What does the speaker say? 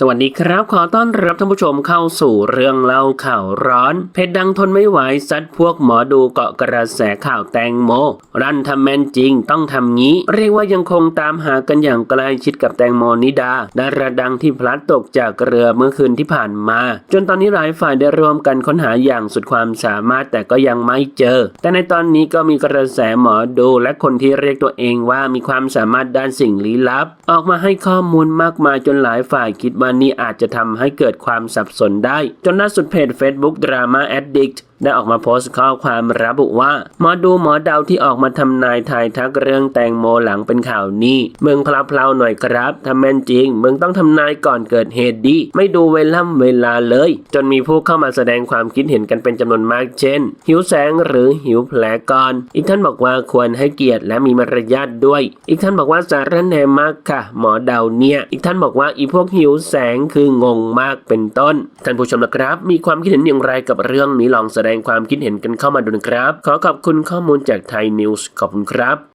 สวัสดีครับ ขอต้อนรับท่านผู้ชมเข้าสู่เรื่องเล่าข่าวร้อน เพจดังทนไม่ไหวซัดพวกหมอดูเกาะกระแสข่าวแตงโม รันทำแมนจริงต้องทำงี้ เรียกว่ายังคงตามหากันอย่างใกล้ชิดกับแตงโมนิดาดาราดังที่พลัดตกจากเรือเมื่อคืนที่ผ่านมา จนตอนนี้หลายฝ่ายได้ร่วมกันค้นหาอย่างสุดความสามารถแต่ก็ยังไม่เจอ แต่ในตอนนี้ก็มีกระแสหมอดูและคนที่เรียกตัวเองว่ามีความสามารถด้านสิ่งลี้ลับ ออกมาให้ข้อมูลมากมายจนหลายฝ่ายคิดว่านี่อาจจะทำให้เกิดความสับสนได้ จนล่าสุดเพจ Facebook Drama Addict ได้ออกมาโพสต์ข้อความระบุว่าหมอดูหมอเดาที่ออกมาทำนายทายทักเรื่องแตงโมหลังเป็นข่าวนี้มึงพลาเพลาหน่อยครับถ้าแม่นจริงมึงต้องทำนายก่อนเกิดเหตุดีไม่ดูเวล่ำเวลาเลย จนมีผู้เข้ามาแสดงความคิดเห็นกันเป็นจำนวนมากเช่น หิวแสงหรือหิวแผลก่อนอีกท่านบอกว่าควรให้เกียรติและมีมารยาทด้วย อีกท่านบอกว่าสารแหนมากค่ะ หมอเดาเนี่ยอีกท่านบอกว่าอีพวกหิวแสงคืองงมากเป็นต้นท่านผู้ชมนะครับ มีความคิดเห็นอย่างไรกับเรื่องนี้ลองแสดงดงความคิดเห็นกันเข้ามาดูนะครับ ขอขอบคุณข้อมูลจากไทยนิวส์ขอบคุณครับ